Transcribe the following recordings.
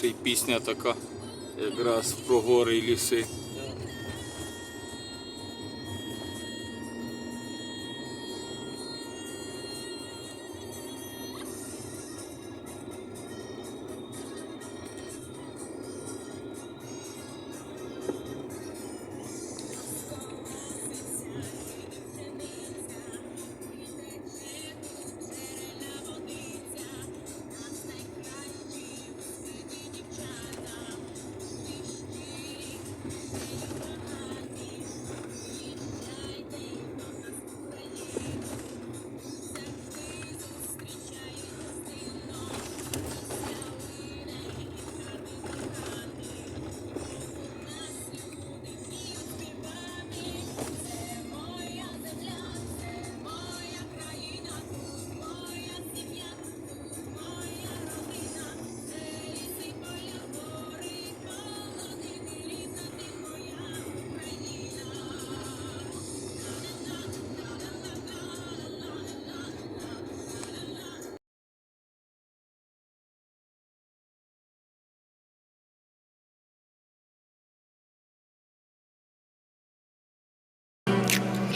ще й пісня така, якраз про гори і ліси.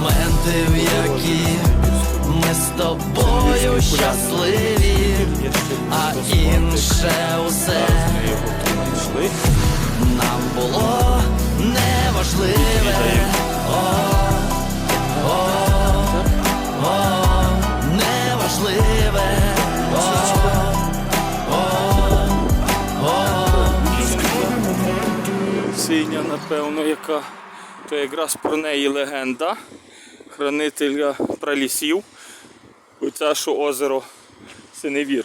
моменти, в які ми з тобою щасливі, а інше усе нам було неважливе. о, неважливе. Синя, напевно, яка то якраз про неї легенда. Хранителя пралісів. Оця що озеро Синевір.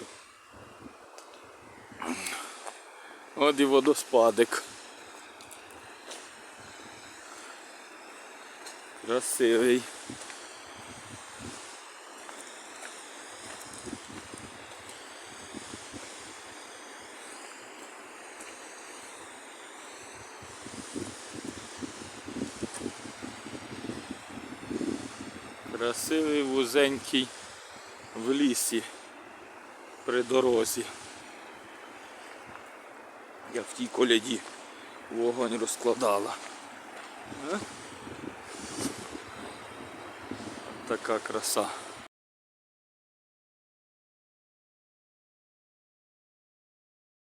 От і водоспадик. Красивий. Красивий вузенький в лісі при дорозі. Як в тій коляді вогонь розкладала. Е? Така краса.